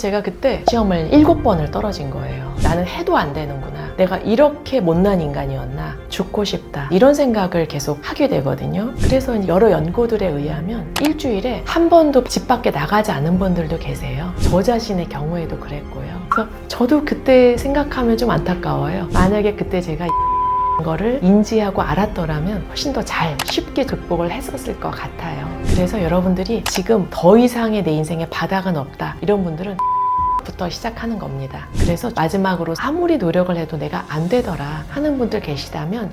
제가 그때 시험을 일곱 번을 떨어진 거예요. 나는 해도 안 되는구나. 내가 이렇게 못난 인간이었나. 죽고 싶다. 이런 생각을 계속 하게 되거든요. 그래서 여러 연구들에 의하면 일주일에 한 번도 집 밖에 나가지 않은 분들도 계세요. 저 자신의 경우에도 그랬고요. 그래서 저도 그때 생각하면 좀 안타까워요. 만약에 그때 제가 거를 인지하고 알았더라면 훨씬 더 잘 쉽게 극복을 했었을 것 같아요. 그래서 여러분들이 지금 더 이상의 내 인생에 바닥은 없다. 이런 분들은 부터 시작하는 겁니다. 그래서 마지막으로 아무리 노력을 해도 내가 안 되더라 하는 분들 계시다면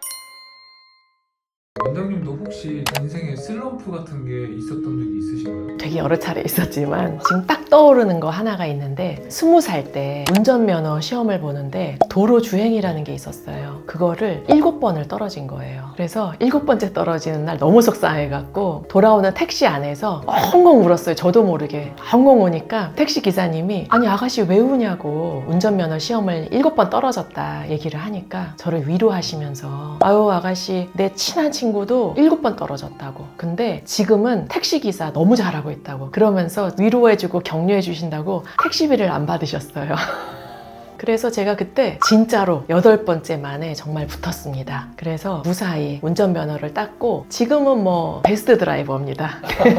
원장님도 혹시 인생에 슬럼프 같은 게 있었던 적이 있으신가요? 되게 여러 차례 있었지만 지금 딱 떠오르는 거 하나가 있는데 스무 살 때 운전면허 시험을 보는데 도로 주행이라는 게 있었어요. 그거를 일곱 번을 떨어진 거예요. 그래서 일곱 번째 떨어지는 날 너무 속상해갖고 돌아오는 택시 안에서 엉엉 울었어요. 저도 모르게 엉엉 우니까 택시 기사님이 아니 아가씨 왜 우냐고 운전면허 시험을 일곱 번 떨어졌다 얘기를 하니까 저를 위로하시면서 아유 아가씨 내 친한 친구 도 일곱 번 떨어졌다고. 근데 지금은 택시 기사 너무 잘하고 있다고. 그러면서 위로해주고 격려해 주신다고 택시비를 안 받으셨어요. 그래서 제가 그때 진짜로 여덟 번째 만에 정말 붙었습니다. 그래서 무사히 운전면허를 땄고 지금은 뭐 베스트 드라이버입니다.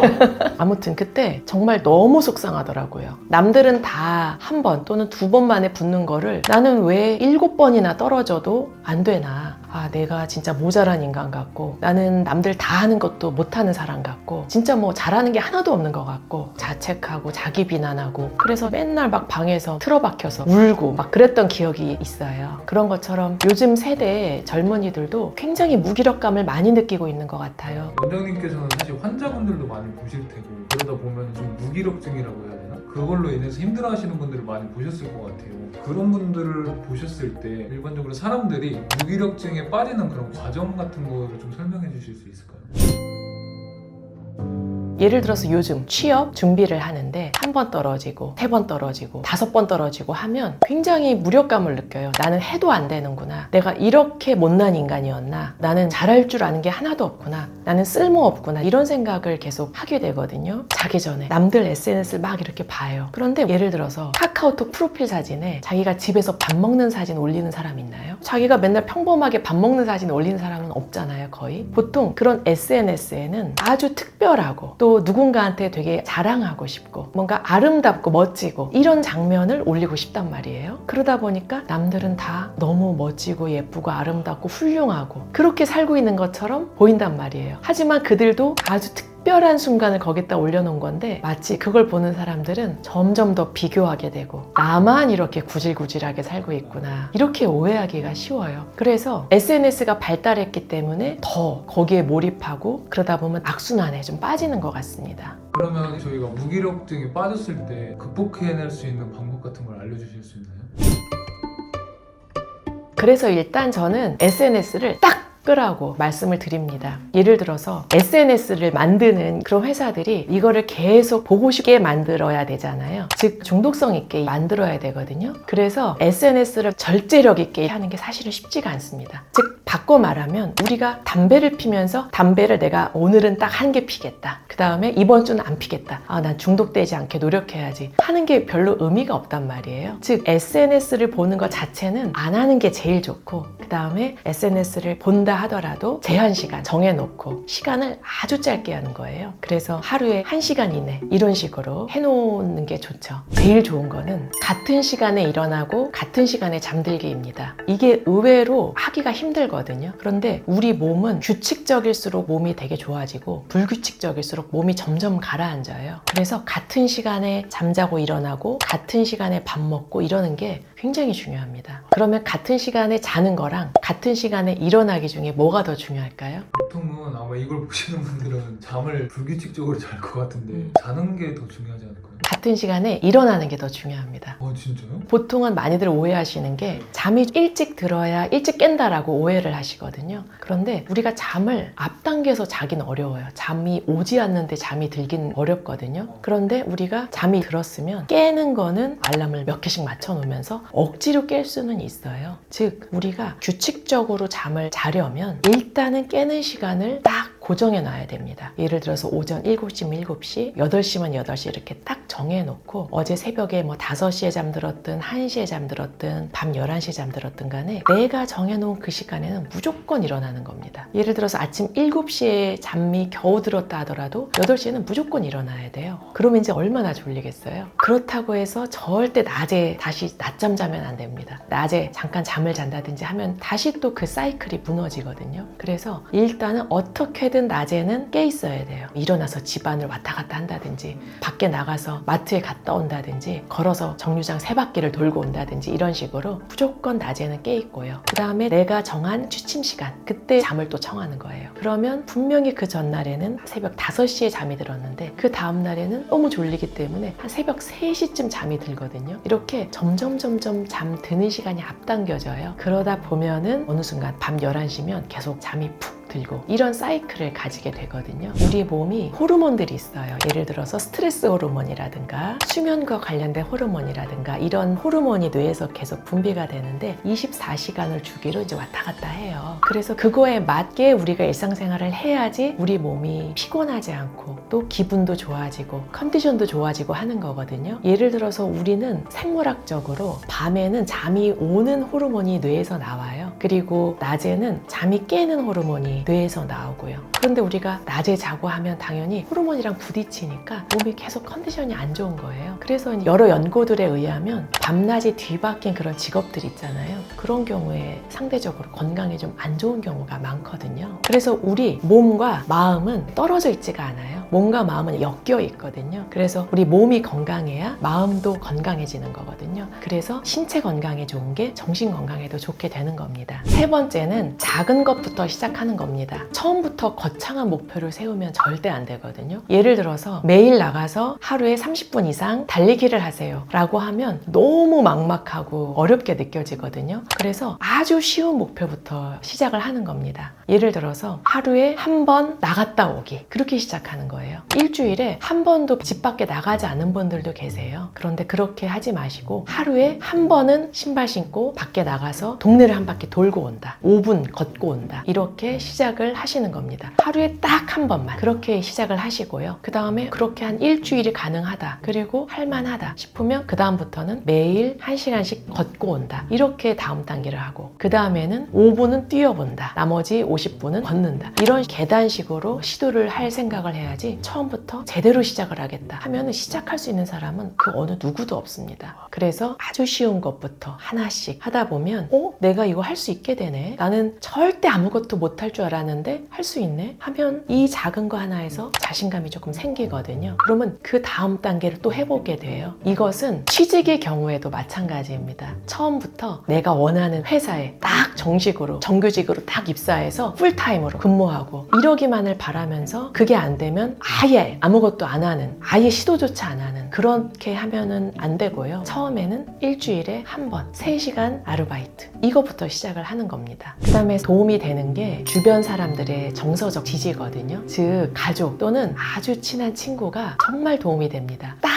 아무튼 그때 정말 너무 속상하더라고요. 남들은 다 한 번 또는 두 번 만에 붙는 거를 나는 왜 일곱 번이나 떨어져도 안 되나. 아, 내가 진짜 모자란 인간 같고 나는 남들 다 하는 것도 못하는 사람 같고 진짜 뭐 잘하는 게 하나도 없는 것 같고 자책하고 자기 비난하고 그래서 맨날 막 방에서 틀어박혀서 울고 막 그랬던 기억이 있어요. 그런 것처럼 요즘 세대 젊은이들도 굉장히 무기력감을 많이 느끼고 있는 것 같아요. 원장님께서는 사실 환자분들도 많이 보실 테고 그러다 보면 좀 무기력증이라고 해야 되나? 그걸로 인해서 힘들어하시는 분들을 많이 보셨을 것 같아요. 그런 분들을 보셨을 때 일반적으로 사람들이 무기력증에 빠지는 그런 과정 같은 거를 좀 설명해 주실 수 있을까요? 예를 들어서 요즘 취업 준비를 하는데 한 번 떨어지고 세 번 떨어지고 다섯 번 떨어지고 하면 굉장히 무력감을 느껴요. 나는 해도 안 되는구나. 내가 이렇게 못난 인간이었나. 나는 잘할 줄 아는 게 하나도 없구나. 나는 쓸모 없구나. 이런 생각을 계속 하게 되거든요. 자기 전에 남들 SNS를 막 이렇게 봐요. 그런데 예를 들어서 카카오톡 프로필 사진에 자기가 집에서 밥 먹는 사진 올리는 사람 있나요? 자기가 맨날 평범하게 밥 먹는 사진 올리는 사람은 없잖아요, 거의. 보통 그런 SNS에는 아주 특별하고 또 누군가한테 되게 자랑하고 싶고 뭔가 아름답고 멋지고 이런 장면을 올리고 싶단 말이에요. 그러다 보니까 남들은 다 너무 멋지고 예쁘고 아름답고 훌륭하고 그렇게 살고 있는 것처럼 보인단 말이에요. 하지만 그들도 아주 특 별한 순간을 거기다 올려놓은 건데 마치 그걸 보는 사람들은 점점 더 비교하게 되고 나만 이렇게 구질구질하게 살고 있구나 이렇게 오해하기가 쉬워요. 그래서 SNS가 발달했기 때문에 더 거기에 몰입하고 그러다 보면 악순환에 좀 빠지는 것 같습니다. 그러면 저희가 무기력증에 빠졌을 때 극복해낼 수 있는 방법 같은 걸 알려주실 수 있나요? 그래서 일단 저는 SNS를 딱 끄라고 말씀을 드립니다. 예를 들어서 SNS를 만드는 그런 회사들이 이거를 계속 보고 싶게 만들어야 되잖아요. 즉, 중독성 있게 만들어야 되거든요. 그래서 SNS를 절제력 있게 하는 게 사실은 쉽지가 않습니다. 즉, 바꿔 말하면 우리가 담배를 피면서 담배를 내가 오늘은 딱 한 개 피겠다. 그 다음에 이번 주는 안 피겠다. 아, 난 중독되지 않게 노력해야지. 하는 게 별로 의미가 없단 말이에요. 즉, SNS를 보는 것 자체는 안 하는 게 제일 좋고, 그 다음에 SNS를 본다 하더라도 제한 시간 정해놓고 시간을 아주 짧게 하는 거예요. 그래서 하루에 한시간 이내 이런 식으로 해놓는 게 좋죠. 제일 좋은 거는 같은 시간에 일어나고 같은 시간에 잠들기입니다. 이게 의외로 하기가 힘들거든요. 그런데 우리 몸은 규칙적일수록 몸이 되게 좋아지고 불규칙적일수록 몸이 점점 가라앉아요. 그래서 같은 시간에 잠자고 일어나고 같은 시간에 밥 먹고 이러는 게 굉장히 중요합니다. 그러면 같은 시간에 자는 거랑 같은 시간에 일어나기 중에 뭐가 더 중요할까요? 보통은 아마 이걸 보시는 분들은 잠을 불규칙적으로 잘 것 같은데 음. 자는 게 더 중요하지 않을까요? 같은 시간에 일어나는 게 더 중요합니다. 어 진짜요? 보통은 많이들 오해하시는 게 잠이 일찍 들어야 일찍 깬다라고 오해를 하시거든요. 그런데 우리가 잠을 앞당겨서 자긴 어려워요. 잠이 오지 않는데 잠이 들긴 어렵거든요. 그런데 우리가 잠이 들었으면 깨는 거는 알람을 몇 개씩 맞춰 놓으면서 억지로 깰 수는 있어요. 즉, 우리가 규칙적으로 잠을 자려면 일단은 깨는 시간을 딱 고정해 놔야 됩니다. 예를 들어서 오전 7시면 7시, 8시면 8시 이렇게 딱 정해 놓고 어제 새벽에 뭐 5시에 잠들었든 1시에 잠들었든 밤 11시에 잠들었든 간에 내가 정해 놓은 그 시간에는 무조건 일어나는 겁니다. 예를 들어서 아침 7시에 잠이 겨우 들었다 하더라도 8시에는 무조건 일어나야 돼요. 그러면 이제 얼마나 졸리겠어요? 그렇다고 해서 절대 낮에 다시 낮잠 자면 안 됩니다. 낮에 잠깐 잠을 잔다든지 하면 다시 또 그 사이클이 무너지거든요. 그래서 일단은 어떻게든 낮에는 깨 있어야 돼요. 일어나서 집안을 왔다 갔다 한다든지 밖에 나가서 마트에 갔다 온다든지 걸어서 정류장 세 바퀴를 돌고 온다든지 이런 식으로 무조건 낮에는 깨 있고요. 그 다음에 내가 정한 취침 시간 그때 잠을 또 청하는 거예요. 그러면 분명히 그 전날에는 새벽 5시에 잠이 들었는데 그 다음날에는 너무 졸리기 때문에 한 새벽 3시쯤 잠이 들거든요. 이렇게 점점 점점 잠 드는 시간이 앞당겨져요. 그러다 보면은 어느 순간 밤 11시면 계속 잠이 푹 들고 이런 사이클을 가지게 되거든요. 우리 몸이 호르몬들이 있어요. 예를 들어서 스트레스 호르몬이라든가 수면과 관련된 호르몬이라든가 이런 호르몬이 뇌에서 계속 분비가 되는데 24시간을 주기로 이제 왔다 갔다 해요. 그래서 그거에 맞게 우리가 일상생활을 해야지 우리 몸이 피곤하지 않고 또 기분도 좋아지고 컨디션도 좋아지고 하는 거거든요. 예를 들어서 우리는 생물학적으로 밤에는 잠이 오는 호르몬이 뇌에서 나와요. 그리고 낮에는 잠이 깨는 호르몬이 뇌에서 나오고요. 그런데 우리가 낮에 자고 하면 당연히 호르몬이랑 부딪히니까 몸이 계속 컨디션이 안 좋은 거예요. 그래서 여러 연구들에 의하면 밤낮이 뒤바뀐 그런 직업들 있잖아요. 그런 경우에 상대적으로 건강에 좀안 좋은 경우가 많거든요. 그래서 우리 몸과 마음은 떨어져 있지가 않아요. 몸과 마음은 엮여 있거든요. 그래서 우리 몸이 건강해야 마음도 건강해지는 거거든요. 그래서 신체 건강에 좋은 게 정신 건강에도 좋게 되는 겁 니다. 세 번째는 작은 것부터 시작하는 겁니다. 처음부터 거창한 목표를 세우면 절대 안 되거든요. 예를 들어서 매일 나가서 하루에 30분 이상 달리기를 하세요. 라고 하면 너무 막막하고 어렵게 느껴지거든요. 그래서 아주 쉬운 목표부터 시작을 하는 겁니다. 예를 들어서 하루에 한 번 나갔다 오기. 그렇게 시작하는 거예요. 일주일에 한 번도 집 밖에 나가지 않은 분들도 계세요. 그런데 그렇게 하지 마시고 하루에 한 번은 신발 신고 밖에 나가서 동네를 한 바퀴 돌고 온다. 5분 걷고 온다. 이렇게 시작을 하시는 겁니다. 하루에 딱 한 번만 그렇게 시작을 하시고요. 그 다음에 그렇게 한 일주일이 가능하다. 그리고 할만하다 싶으면 그 다음부터는 매일 한시간씩 걷고 온다. 이렇게 다음 단계를 하고 그 다음에는 5분은 뛰어본다. 나머지 50분은 걷는다. 이런 계단식으로 시도를 할 생각을 해야지 처음부터 제대로 시작을 하겠다 하면은 시작할 수 있는 사람은 그 어느 누구도 없습니다. 그래서 아주 쉬운 것부터 하나씩 하다 보면 어? 내가 이거 할 수 있게 되네. 나는 절대 아무것도 못할 줄 알았는데 할 수 있네. 하면 이 작은 거 하나에서 자신감이 조금 생기거든요. 그러면 그 다음 단계를 또 해보게 돼요. 이것은 취직의 경우에도 마찬가지입니다. 처음부터 내가 원하는 회사에 딱 정식으로 정규직으로 딱 입사해서 풀타임으로 근무하고 이러기만을 바라면서 그게 안 되면 아예 아무것도 안 하는 아예 시도조차 안 하는 그렇게 하면은 안 되고요. 처음에는 일주일에 한 번, 3시간 아르바이트 이거부터 시작 을 하는 겁니다. 그 다음에 도움이 되는 게 주변 사람들의 정서적 지지거든요. 즉 가족 또는 아주 친한 친구가 정말 도움이 됩니다. 딱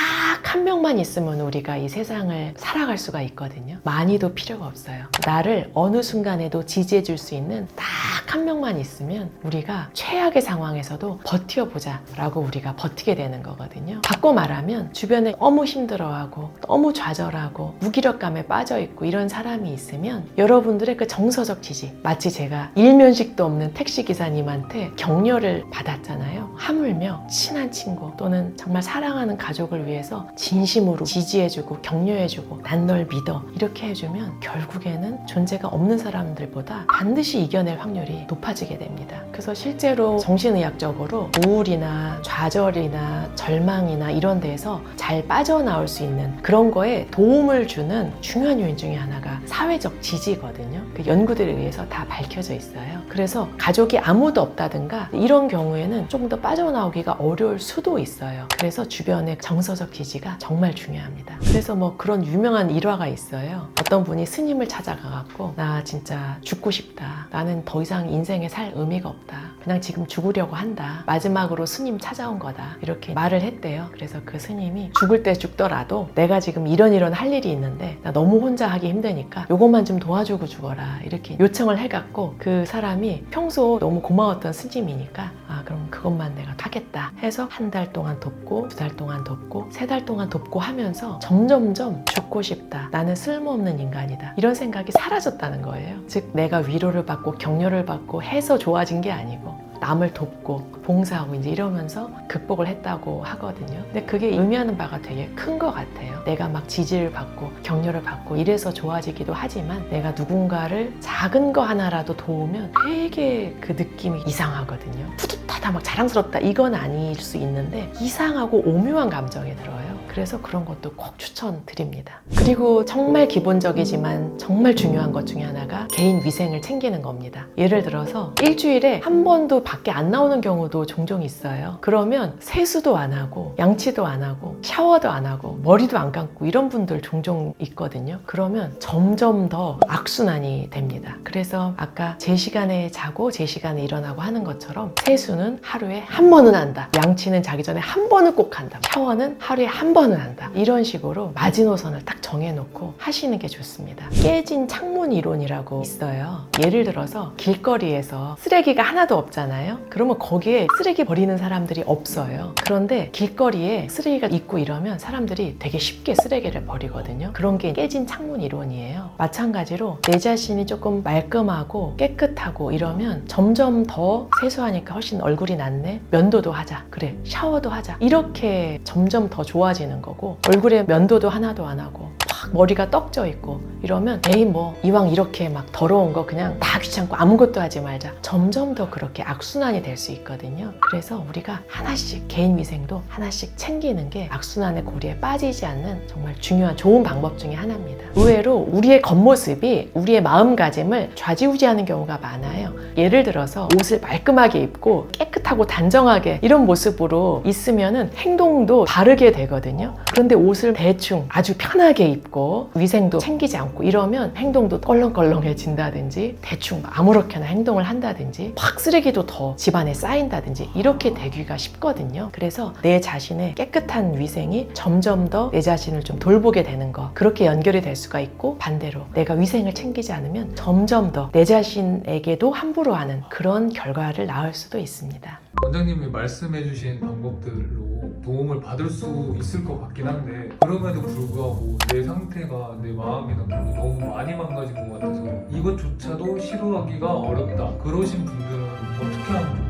한 명만 있으면 우리가 이 세상을 살아갈 수가 있거든요. 많이도 필요가 없어요. 나를 어느 순간에도 지지해 줄 수 있는 딱 한 명만 있으면 우리가 최악의 상황에서도 버텨보자 라고 우리가 버티게 되는 거거든요. 바꿔 말하면 주변에 너무 힘들어하고 너무 좌절하고 무기력감에 빠져있고 이런 사람이 있으면 여러분들의 그 정서적 지지 마치 제가 일면식도 없는 택시기사님한테 격려를 받았잖아요. 하물며 친한 친구 또는 정말 사랑하는 가족을 위해서 진심으로 지지해주고 격려해주고 난 널 믿어 이렇게 해주면 결국에는 존재가 없는 사람들보다 반드시 이겨낼 확률이 높아지게 됩니다. 그래서 실제로 정신의학적으로 우울이나 좌절이나 절망이나 이런 데에서 잘 빠져나올 수 있는 그런 거에 도움을 주는 중요한 요인 중에 하나가 사회적 지지거든요. 그 연구들에 의해서 다 밝혀져 있어요. 그래서 가족이 아무도 없다든가 이런 경우에는 조금 더 빠져나오기가 어려울 수도 있어요. 그래서 주변의 정서적 지지가 정말 중요합니다. 그래서 뭐 그런 유명한 일화가 있어요. 어떤 분이 스님을 찾아가갖고 나 진짜 죽고 싶다. 나는 더 이상 인생에 살 의미가 없다. 그냥 지금 죽으려고 한다. 마지막으로 스님 찾아온 거다. 이렇게 말을 했대요. 그래서 그 스님이 죽을 때 죽더라도 내가 지금 이런 이런 할 일이 있는데 나 너무 혼자 하기 힘드니까 요것만 좀 도와주고 죽어라. 이렇게 요청을 해갖고 그 사람이 평소 너무 고마웠던 스님이니까 아 그럼 그것만 내가 하겠다 해서 한 달 동안 돕고 두 달 동안 돕고 세 달 동안 돕고 하면서 점점점 죽고 싶다. 나는 쓸모없는 인간이다. 이런 생각이 사라졌다는 거예요. 즉 내가 위로를 받고 격려를 받고 해서 좋아진 게 아니고 남을 돕고 봉사하고 이제 이러면서 극복을 했다고 하거든요. 근데 그게 의미하는 바가 되게 큰 것 같아요. 내가 막 지지를 받고 격려를 받고 이래서 좋아지기도 하지만 내가 누군가를 작은 거 하나라도 도우면 되게 그 느낌이 이상하거든요. 뿌듯하다, 막 자랑스럽다 이건 아닐 수 있는데 이상하고 오묘한 감정이 들어요. 그래서 그런 것도 꼭 추천드립니다. 그리고 정말 기본적이지만 정말 중요한 것 중에 하나가 개인 위생을 챙기는 겁니다. 예를 들어서 일주일에 한 번도 밖에 안 나오는 경우도 종종 있어요. 그러면 세수도 안 하고 양치도 안 하고 샤워도 안 하고 머리도 안 감고 이런 분들 종종 있거든요. 그러면 점점 더 악순환이 됩니다. 그래서 아까 제 시간에 자고 제 시간에 일어나고 하는 것처럼 세수는 하루에 한 번은 한다. 양치는 자기 전에 한 번은 꼭 한다. 샤워는 하루에 한번 은 한다. 이런 식으로 마지노선을 딱 정해놓고 하시는 게 좋습니다. 깨진 창문 이론이라고 있어요. 예를 들어서 길거리에서 쓰레기가 하나도 없잖아요. 그러면 거기에 쓰레기 버리는 사람들이 없어요. 그런데 길거리에 쓰레기가 있고 이러면 사람들이 되게 쉽게 쓰레기를 버리거든요. 그런 게 깨진 창문 이론이에요. 마찬가지로 내 자신이 조금 말끔하고 깨끗하고 이러면 점점 더 세수하니까 훨씬 얼굴이 낫네. 면도도 하자. 그래. 샤워도 하자. 이렇게 점점 더 좋아지는 거고 얼굴에 면도도 하나도 안 하고 막 머리가 떡져 있고 이러면 에이 뭐 이왕 이렇게 막 더러운 거 그냥 다 귀찮고 아무것도 하지 말자. 점점 더 그렇게 악순환이 될 수 있거든요. 그래서 우리가 하나씩 개인 위생도 하나씩 챙기는 게 악순환의 고리에 빠지지 않는 정말 중요한 좋은 방법 중에 하나입니다. 의외로 우리의 겉모습이 우리의 마음가짐을 좌지우지하는 경우가 많아요. 예를 들어서 옷을 말끔하게 입고 깨끗하고 단정하게 이런 모습으로 있으면은 행동도 다르게 되거든요. 그런데 옷을 대충 아주 편하게 입고 위생도 챙기지 않고 이러면 행동도 껄렁껄렁해진다든지 대충 아무렇게나 행동을 한다든지 팍 쓰레기도 더 집안에 쌓인다든지 이렇게 되기가 쉽거든요. 그래서 내 자신의 깨끗한 위생이 점점 더 내 자신을 좀 돌보게 되는 거 그렇게 연결이 될 수가 있고 반대로 내가 위생을 챙기지 않으면 점점 더 내 자신에게도 함부로 하는 그런 결과를 낳을 수도 있습니다. 원장님이 말씀해주신 방법들로 도움을 받을 수 있을 것 같긴 한데 그럼에도 불구하고 내 상태가 내 마음이나 그런 게 너무 많이 망가진 것 같아서 이것조차도 시도하기가 어렵다 그러신 분들은 어떻게 하면 좋을까요?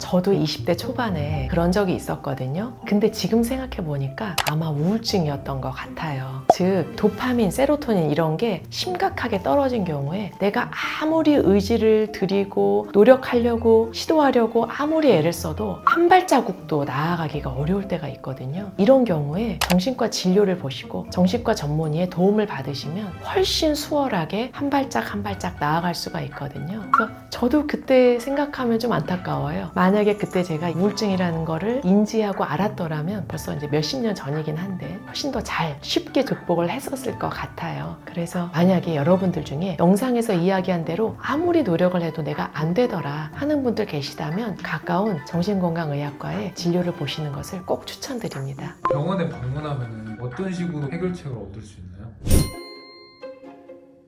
저도 20대 초반에 그런 적이 있었거든요. 근데 지금 생각해 보니까 아마 우울증이었던 것 같아요. 즉, 도파민, 세로토닌 이런 게 심각하게 떨어진 경우에 내가 아무리 의지를 들이고 노력하려고 시도하려고 아무리 애를 써도 한 발자국도 나아가기가 어려울 때가 있거든요. 이런 경우에 정신과 진료를 보시고 정신과 전문의의 도움을 받으시면 훨씬 수월하게 한 발짝 한 발짝 나아갈 수가 있거든요. 그래서 저도 그때 생각하면 좀 안타까워요. 만약에 그때 제가 우울증이라는 거를 인지하고 알았더라면 벌써 이제 몇십 년 전이긴 한데 훨씬 더 잘 쉽게 극복을 했었을 것 같아요. 그래서 만약에 여러분들 중에 영상에서 이야기한 대로 아무리 노력을 해도 내가 안 되더라 하는 분들 계시다면 가까운 정신건강의학과에 진료를 보시는 것을 꼭 추천드립니다. 병원에 방문하면 어떤 식으로 해결책을 얻을 수 있나요?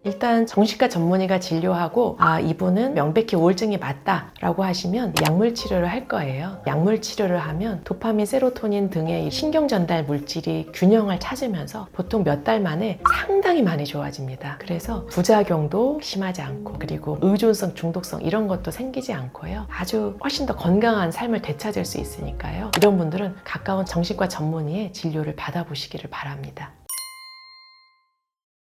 일단 정신과 전문의가 진료하고 아 이분은 명백히 우울증이 맞다라고 하시면 약물 치료를 할 거예요. 약물 치료를 하면 도파민, 세로토닌 등의 이 신경 전달 물질이 균형을 찾으면서 보통 몇 달 만에 상당히 많이 좋아집니다. 그래서 부작용도 심하지 않고 그리고 의존성, 중독성 이런 것도 생기지 않고요. 아주 훨씬 더 건강한 삶을 되찾을 수 있으니까요. 이런 분들은 가까운 정신과 전문의의 진료를 받아보시기를 바랍니다.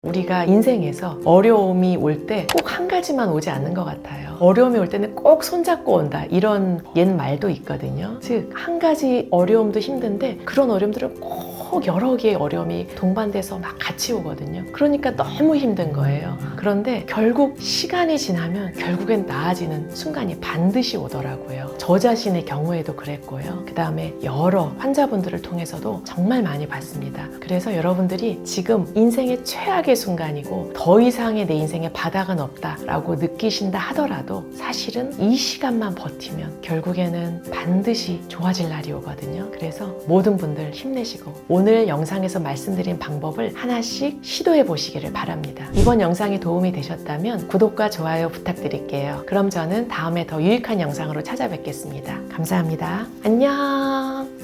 우리가 인생에서 어려움이 올 때 꼭 한 가지만 오지 않는 것 같아요. 어려움이 올 때는 꼭 손잡고 온다. 이런 옛 말도 있거든요. 즉, 한 가지 어려움도 힘든데 그런 어려움들을 꼭 꼭 여러 개의 어려움이 동반돼서 막 같이 오거든요. 그러니까 너무 힘든 거예요. 그런데 결국 시간이 지나면 결국엔 나아지는 순간이 반드시 오더라고요. 저 자신의 경우에도 그랬고요. 그 다음에 여러 환자분들을 통해서도 정말 많이 봤습니다. 그래서 여러분들이 지금 인생의 최악의 순간이고 더 이상의 내 인생에 바닥은 없다라고 느끼신다 하더라도 사실은 이 시간만 버티면 결국에는 반드시 좋아질 날이 오거든요. 그래서 모든 분들 힘내시고 오늘 영상에서 말씀드린 방법을 하나씩 시도해 보시기를 바랍니다. 이번 영상이 도움이 되셨다면 구독과 좋아요 부탁드릴게요. 그럼 저는 다음에 더 유익한 영상으로 찾아뵙겠습니다. 감사합니다. 안녕!